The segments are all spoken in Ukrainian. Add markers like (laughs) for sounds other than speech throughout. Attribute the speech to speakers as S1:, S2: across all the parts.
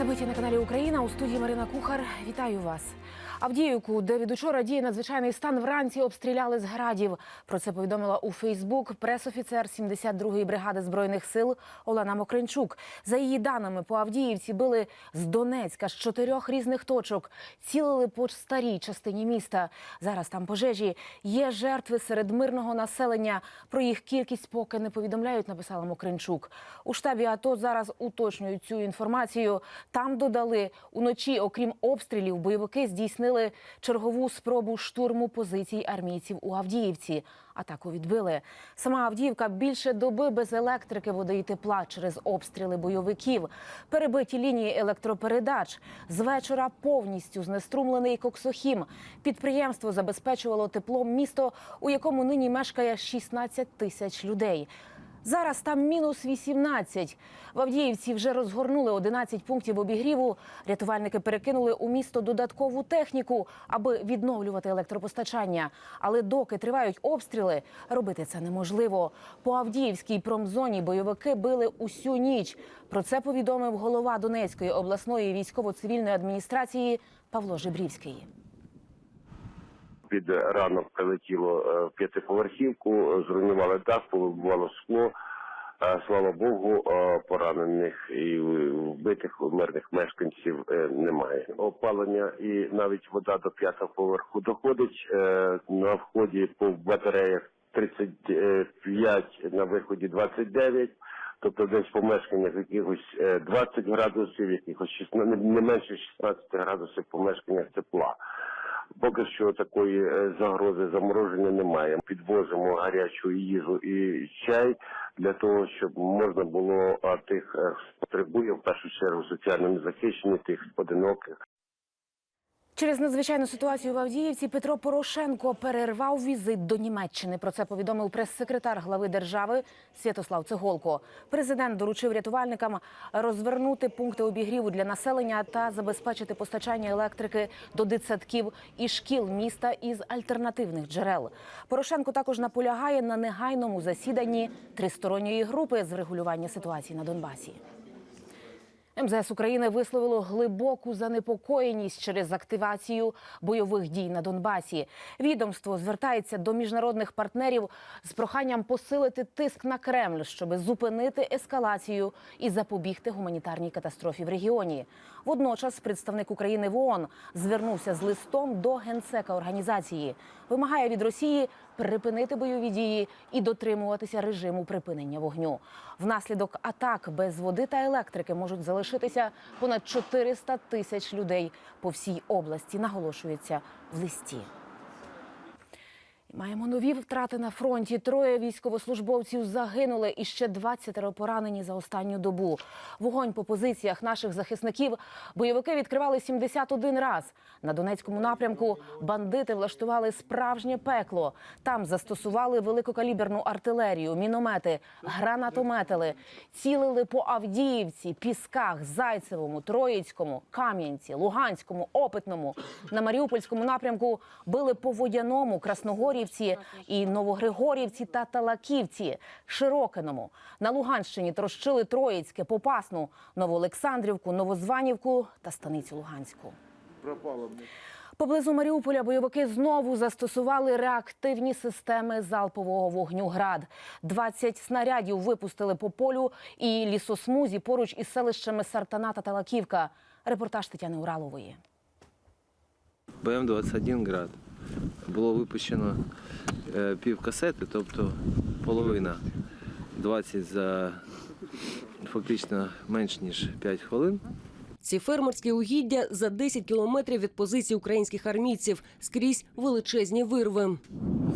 S1: Це собиття на каналі Україна у студії Марина Кухар. Вітаю вас. Авдіївку, де від учора діє надзвичайний стан, вранці обстріляли з градів. Про це повідомила у Фейсбук пресофіцер 72-ї бригади збройних сил Олена Мокринчук. За її даними, по Авдіївці били з Донецька з чотирьох різних точок. Цілили по старій частині міста. Зараз там пожежі. Є жертви серед мирного населення. Про їх кількість поки не повідомляють, написала Мокринчук. У штабі АТО зараз уточнюють цю інформацію. Там додали уночі, окрім обстрілів, бойовики здійснили чергову спробу штурму позицій армійців у Авдіївці. Атаку відбили. Сама Авдіївка більше доби без електрики, води і тепла через обстріли бойовиків. Перебиті лінії електропередач. З вечора повністю знеструмлений коксохім. Підприємство забезпечувало теплом місто, у якому нині мешкає 16 тисяч людей. Зараз там мінус 18. В Авдіївці вже розгорнули 11 пунктів обігріву. Рятувальники перекинули у місто додаткову техніку, аби відновлювати електропостачання. Але доки тривають обстріли, робити це неможливо. По Авдіївській промзоні бойовики били усю ніч. Про це повідомив голова Донецької обласної військово-цивільної адміністрації Павло Жибрівський.
S2: Під ранок прилетіло е, в п'ятиповерхівку, е, зруйнували дах, повибивало скло. Е, Слава Богу, поранених і вбитих мирних мешканців немає. Опалення і навіть вода до п'ятого поверху доходить. На вході по батареях 35, на виході 29. Тобто десь помешканнях якихось е, 20 градусів, якихось 16, не менше 16 градусів помешканнях тепла. Поки що такої е, загрози замороження немає. Підвозимо гарячу їжу і чай для того, щоб можна було тих, е, хто потребує в першу чергу соціально незахищені, тих одиноких.
S1: Через надзвичайну ситуацію в Авдіївці Петро Порошенко перервав візит до Німеччини. Про це повідомив прес-секретар глави держави Святослав Цеголко. Президент доручив рятувальникам розвернути пункти обігріву для населення та забезпечити постачання електрики до дитсадків і шкіл міста із альтернативних джерел. Порошенко також наполягає на негайному засіданні тристоронньої групи з врегулювання ситуації на Донбасі. МЗС України висловило глибоку занепокоєність через активацію бойових дій на Донбасі. Відомство звертається до міжнародних партнерів з проханням посилити тиск на Кремль, щоб зупинити ескалацію і запобігти гуманітарній катастрофі в регіоні. Водночас представник України в ООН звернувся з листом до генсека організації. Вимагає від Росії припинити бойові дії і дотримуватися режиму припинення вогню. Внаслідок атак без води та електрики можуть залишитися понад 400 тисяч людей по всій області. Наголошується в листі. Маємо нові втрати на фронті. Троє військовослужбовців загинули і ще 20 поранені за останню добу. Вогонь по позиціях наших захисників бойовики відкривали 71 раз. На Донецькому напрямку бандити влаштували справжнє пекло. Там застосували великокаліберну артилерію, міномети, гранатометили, цілили по Авдіївці, Пісках, Зайцевому, Троїцькому, Кам'янці, Луганському, Опитному. На Маріупольському напрямку били по Водяному, Красногорівці і Новогригорівці та Талаківці, Широкиному. На Луганщині трощили Троїцьке, Попасну, Новоолександрівку, Новозванівку та Станицю Луганську. Пропало Поблизу Маріуполя бойовики знову застосували реактивні системи залпового вогню ГРАД. 20 снарядів випустили по полю і лісосмузі поруч із селищами Сартана та Талаківка. Репортаж Тетяни Уралової.
S3: БМ-21 град. Було випущено е, пів касети, тобто половина 20 за фактично менш ніж 5 хвилин.
S4: Ці фермерські угіддя за 10 кілометрів від позицій українських армійців скрізь величезні вирви.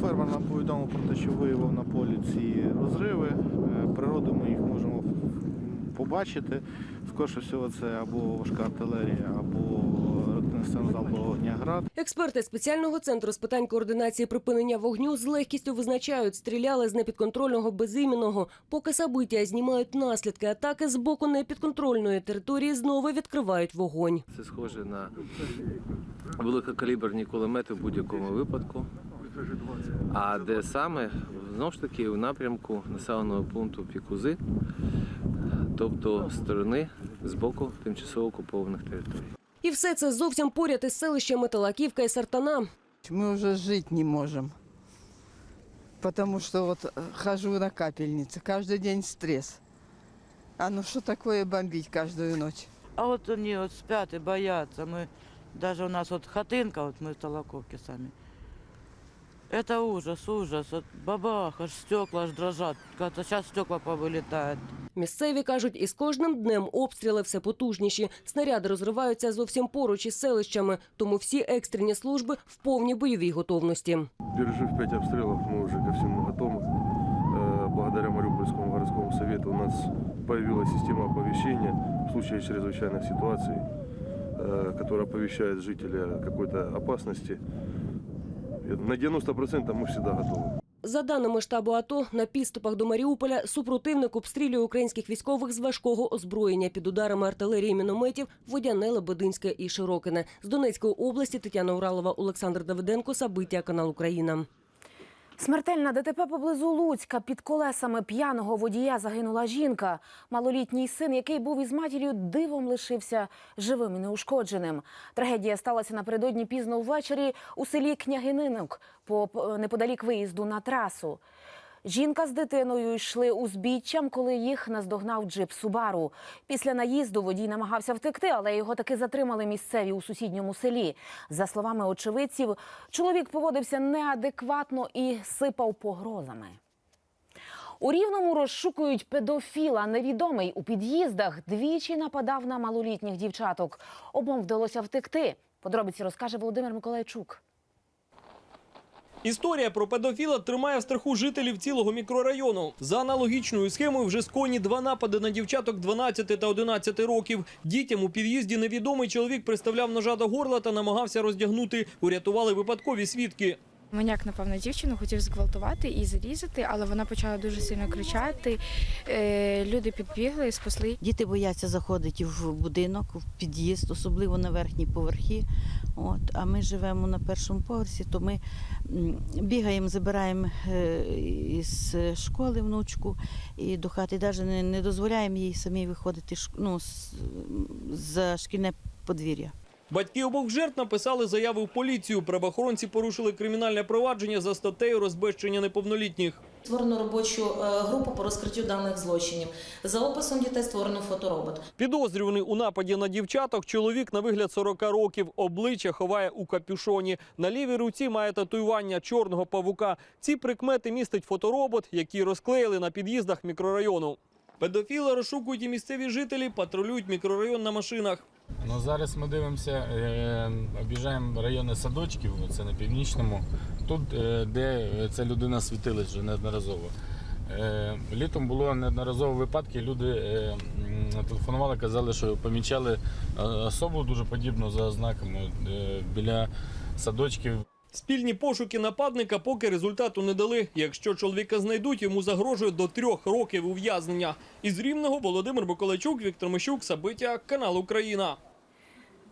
S5: Фермер нам повідомив про те, що виявив на полі ці розриви. Е, Природу ми їх можемо побачити. Скорше всього, це або важка артилерія, або
S4: Експерти спеціального центру з питань координації припинення вогню з легкістю визначають, стріляли з непідконтрольного безіменного. Поки собиття знімають наслідки атаки з боку непідконтрольної території, знову відкривають вогонь.
S3: Це схоже на великокаліберні кулемети в будь-якому випадку. А де саме знову ж таки у напрямку населеного пункту Пікузи, тобто сторони з боку тимчасово окупованих територій.
S4: І все це зовсім поряд із селищами Талаківка і Сартана.
S6: Мы уже жить не можем. Потому что вот э, хожу на капельнице, каждый день стресс. А ну что такое бомбить каждую ночь?
S7: А вот они вот спят и боятся. Мы даже у нас вот хатынка, вот мы в Толоковке сами. Это ужас, ужас. Вот бабах, аж стекла аж дрожат. Как-то сейчас стекла повылетают.
S4: Місцеві кажуть, із кожним днем обстріли все потужніші. Снаряди розриваються зовсім поруч із селищами, тому всі екстрені служби в повній бойовій готовності.
S8: Пережив пять обстрелов, мы уже ко всему готовы. Э, Благодаря Мариупольскому городскому совету у нас появилась система оповещения в случае чрезвычайных ситуаций, э, которая оповещает жителей о какой-то опасности. На 90% ми завжди готові.
S4: За даними штабу АТО, на підступах до Маріуполя супротивник обстрілює українських військових з важкого озброєння під ударами артилерії мінометів Водяне, Лебединське і Широкине. З Донецької області Тетяна Уралова, Олександр Давиденко, Сабиття, канал Україна.
S1: Смертельна ДТП поблизу Луцька. Під колесами п'яного водія загинула жінка. Малолітній син, який був із матір'ю, дивом лишився живим і неушкодженим. Трагедія сталася напередодні пізно ввечері у селі Княгининок, по- неподалік виїзду на трасу. Жінка з дитиною йшли узбіччям, коли їх наздогнав джип Субару. Після наїзду водій намагався втекти, але його таки затримали місцеві у сусідньому селі. За словами очевидців, чоловік поводився неадекватно і сипав погрозами. У Рівному розшукують педофіла. Невідомий у під'їздах двічі нападав на малолітніх дівчаток. Обом вдалося втекти. Подробиці розкаже Володимир Миколайчук.
S9: Історія про педофіла тримає в страху жителів цілого мікрорайону. За аналогічною схемою вже сконі два напади на дівчаток 12 та 11 років. Дітям у під'їзді невідомий чоловік приставляв ножа до горла та намагався роздягнути. Урятували випадкові свідки.
S10: Маняк напав на дівчину, хотів зґвалтувати і зарізати, але вона почала дуже сильно кричати. Е, люди підбігли, спасли
S11: Діти бояться заходити в будинок, в під'їзд, особливо на верхні поверхи. От, а ми живемо на першому поверсі, то ми бігаємо, забираємо е, із школи внучку і до хати навіть не, дозволяємо їй самій виходити ну, за шкільне подвір'я.
S9: Батьки обох жертв написали заяви в поліцію. Правоохоронці порушили кримінальне провадження за статтею розбещення неповнолітніх.
S12: Створено робочу е, групу по розкриттю даних злочинів. За описом дітей створено фоторобот.
S9: Підозрюваний у нападі на дівчаток чоловік на вигляд 40 років. Обличчя ховає у капюшоні. На лівій руці має татуювання чорного павука. Ці прикмети містить фоторобот, який розклеїли на під'їздах мікрорайону. Педофіла розшукують і місцеві жителі, патрулюють мікрорайон на машинах.
S13: Ну, зараз ми дивимося, е, об'їжджаємо райони садочків, це на північному. Тут, е, де ця людина світилась вже неодноразово. Е, літом було неодноразово випадки. Люди е, телефонували, казали, що помічали е, особу дуже подібну за ознаками е, біля садочків.
S9: Спільні пошуки нападника поки результату не дали. Якщо чоловіка знайдуть, йому загрожує до трьох років ув'язнення. Із Рівного Володимир Миколайчук, Віктор Мищук, Сабиття, канал Україна.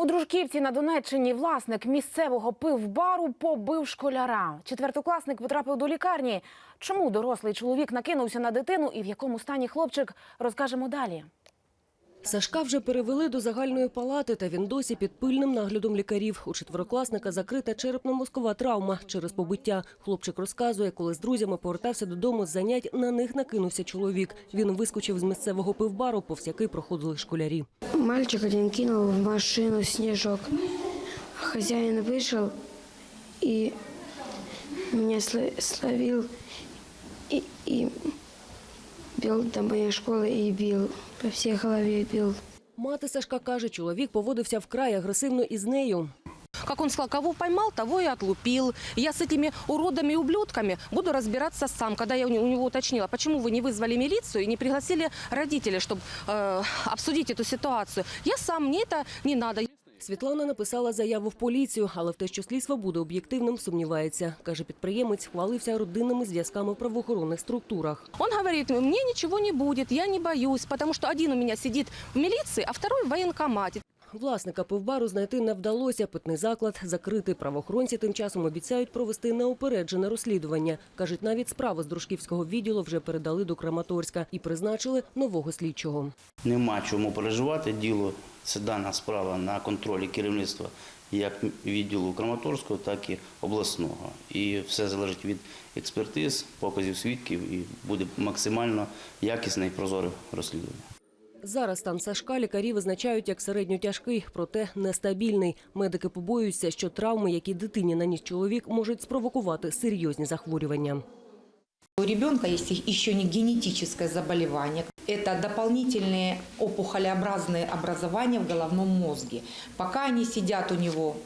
S1: У Дружківці на Донеччині власник місцевого пивбару побив школяра. Четвертокласник потрапив до лікарні. Чому дорослий чоловік накинувся на дитину і в якому стані хлопчик, розкажемо далі.
S4: Сашка вже перевели до загальної палати, та він досі під пильним наглядом лікарів. У четверокласника закрита черепно-мозкова травма через побиття. Хлопчик розказує, коли з друзями повертався додому з занять, на них накинувся чоловік. Він вискочив з місцевого пивбару, повз який проходили школярі.
S10: Мальчик один кинул в машину снежок. Хозяин вышел и меня сла- словил и, и бил до моей школы и бил. По всей голове бил.
S4: Мати Сашка каже, чоловік поводився вкрай агресивно із нею.
S12: Как он сказал, кого поймал, того и отлупил. Я с этими уродами и ублюдками буду разбираться сам. Когда я у не- у него уточнила, почему вы не вызвали милицию и не пригласили родителей, чтобы э, обсудить эту ситуацию. Я сам, мне это не надо.
S4: Світлана написала заяву в поліцію, але в те, що слідство буде об'єктивним, сумнівається. Каже, підприємець хвалився родинними зв'язками в правоохоронних структурах.
S12: Он говорить, мені нічого не буде, я не боюсь, тому що один у мене сидить в міліції, а второй в военкомате.
S4: Власника пивбару знайти не вдалося. Питний заклад закритий. Правоохоронці тим часом обіцяють провести неупереджене розслідування. Кажуть, навіть справу з дружківського відділу вже передали до Краматорська і призначили нового слідчого.
S14: Нема чому переживати. Діло це дана справа на контролі керівництва як відділу Краматорського, так і обласного. І все залежить від експертиз, показів свідків, і буде максимально якісне і прозоре розслідування.
S4: Зараз стан Сашка лікарі визначають як середньотяжкий, проте нестабільний. Медики побоюються, що травми, які дитині наніс чоловік, можуть спровокувати серйозні захворювання.
S15: У ребенка есть еще не генетическое заболевание. Это дополнительные опухолеобразные образования в головном мозге. Пока они сидят у него,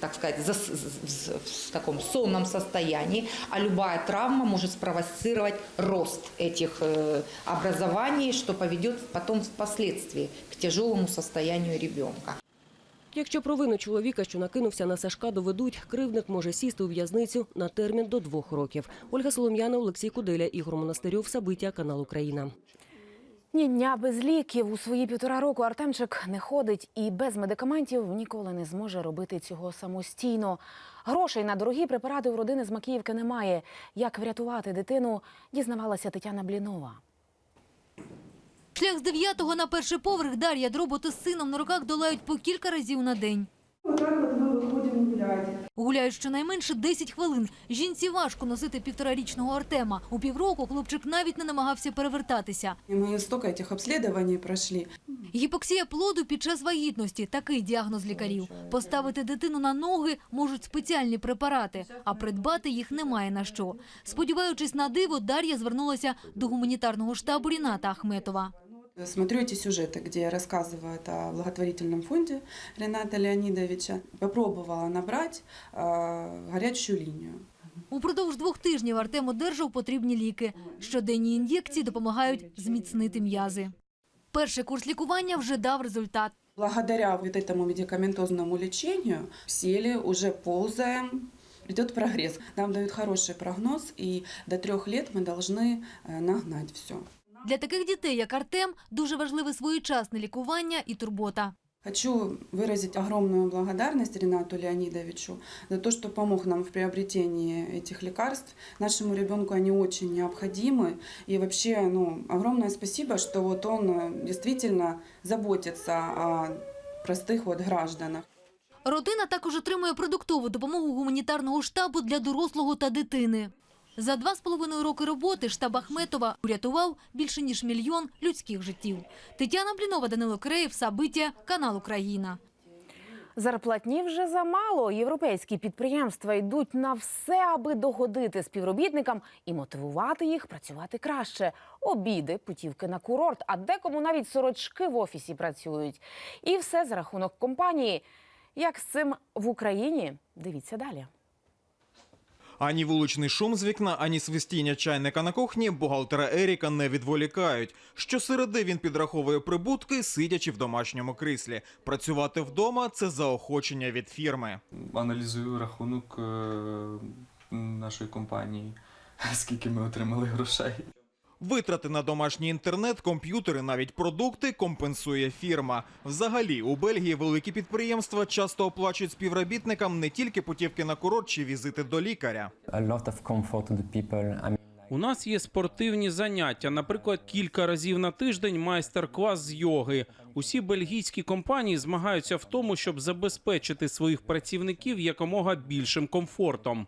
S15: так сказать, в таком сонном состоянии, а любая травма может спровоцировать рост этих э, образований, что поведет потом впоследствии к тяжелому состоянию ребенка.
S4: Якщо провину чоловіка, що накинувся на Сашка, доведуть, кривдник може сісти у в'язницю на термін до двох років. Ольга Солом'яна, Олексій Куделя, Ігор Монастирьов, Сабиття, канал Україна.
S1: Ні дня без ліків. У свої півтора року Артемчик не ходить і без медикаментів ніколи не зможе робити цього самостійно. Грошей на дорогі препарати у родини з Макіївки немає. Як врятувати дитину, дізнавалася Тетяна Блінова.
S16: Шлях з дев'ятого на перший поверх Дар'я Дроботи з сином на руках долають по кілька разів на день. Гуляють щонайменше 10 хвилин. Жінці важко носити півторарічного Артема. У півроку хлопчик навіть не намагався перевертатися.
S17: Мы столько этих обследований прошли.
S16: Гіпоксія плоду під час вагітності – такий діагноз лікарів. Поставити дитину на ноги можуть спеціальні препарати, а придбати їх немає на що. Сподіваючись на диво, Дар'я звернулася до гуманітарного штабу Ріната Ахметова.
S17: Смотрю эти сюжеты, где рассказывают о благотворительном фонде Рената Леонидовича. Попробовала набрать э, горячую линию.
S16: Упродовж двох тижнів Артем одержав потрібні ліки. Щоденні ін'єкції допомагають зміцнити м'язи. Перший курс лікування вже дав результат.
S17: Благодаря вот этому медикаментозному лечению сели, уже ползаем, идет прогресс. Нам дают хороший прогноз, и до трех лет мы должны э, нагнать все.
S16: Для таких дітей, як Артем, дуже важливе своєчасне лікування і турбота.
S17: Хочу выразить огромную благодарность Ренату Леонидовичу за то, что помог нам в приобретении этих лекарств. Нашему ребенку они очень необходимы. И вообще, ну, огромное спасибо, что вот он э, действительно заботится о простых вот гражданах.
S16: Родина також отримує продуктову допомогу гуманітарного штабу для дорослого та дитини. За два з половиною роки роботи штаб Ахметова урятував більше ніж мільйон людських життів. Тетяна Блінова, Данило Киреєв, Сабиття, канал Україна.
S1: Зарплатні вже замало. Європейські підприємства йдуть на все, аби догодити співробітникам і мотивувати їх працювати краще. Обіди, путівки на курорт, а декому навіть сорочки в офісі працюють. І все за рахунок компанії. Як з цим в Україні? Дивіться далі.
S18: Ані вуличний шум з вікна, ані свистіння чайника на кухні бухгалтера Еріка не відволікають. Щосереди він підраховує прибутки, сидячи в домашньому кріслі. Працювати вдома це заохочення від фірми.
S19: Аналізую рахунок е, нашої компанії, (laughs) скільки ми отримали грошей.
S18: Витрати на домашній інтернет, комп'ютери, навіть продукти компенсує фірма. Взагалі, у Бельгії великі підприємства часто оплачують співробітникам не тільки путівки на курорт чи візити до лікаря.
S9: У нас є спортивні заняття, наприклад, кілька разів на тиждень майстер-клас з йоги. Усі бельгійські компанії змагаються в тому, щоб забезпечити своїх працівників якомога більшим комфортом.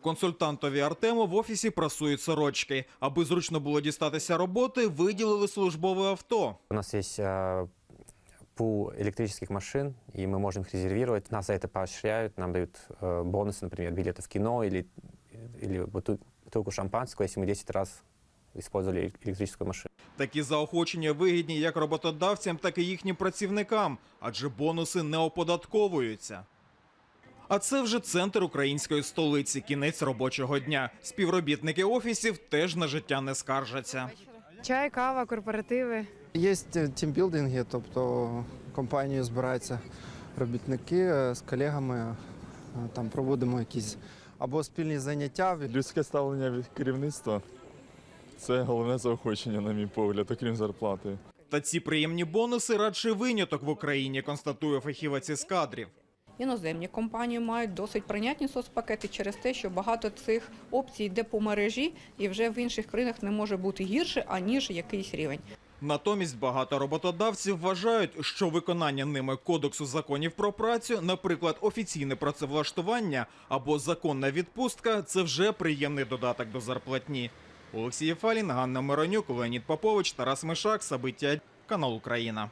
S18: Консультантові Артему в офісі прасують сорочки. Аби зручно було дістатися роботи, виділили службове авто.
S20: У нас есть э, пул электрических машин, и мы можем их резервировать. Нас за это поощряют, нам дают э, бонусы, например, билеты в кино или, или бутыль- бутылку шампанского, если мы 10 раз использовали эле- электрическую машину.
S18: Такі заохочення вигідні як роботодавцям, так і їхнім працівникам, адже бонуси не оподатковуються. А це вже центр української столиці, кінець робочого дня. Співробітники офісів теж на життя не скаржаться.
S21: Чай, кава, корпоративи.
S22: Є тімбілдинги, тобто компанію збираються робітники е, з колегами, е, там проводимо якісь або спільні заняття.
S23: Людське ставлення від керівництва це головне заохочення, на мій погляд, окрім зарплати.
S18: Та ці приємні бонуси радше виняток в Україні, констатує фахівець із кадрів.
S24: Іноземні компанії мають досить прийнятні соцпакети через те, що багато цих опцій йде по мережі і вже в інших країнах не може бути гірше, аніж якийсь рівень.
S18: Натомість багато роботодавців вважають, що виконання ними кодексу законів про працю, наприклад, офіційне працевлаштування або законна відпустка, це вже приємний додаток до зарплатні. Олексій Фалін, Ганна Миронюк, Леонід Попович, Тарас Мишак, Сабиття, канал Україна.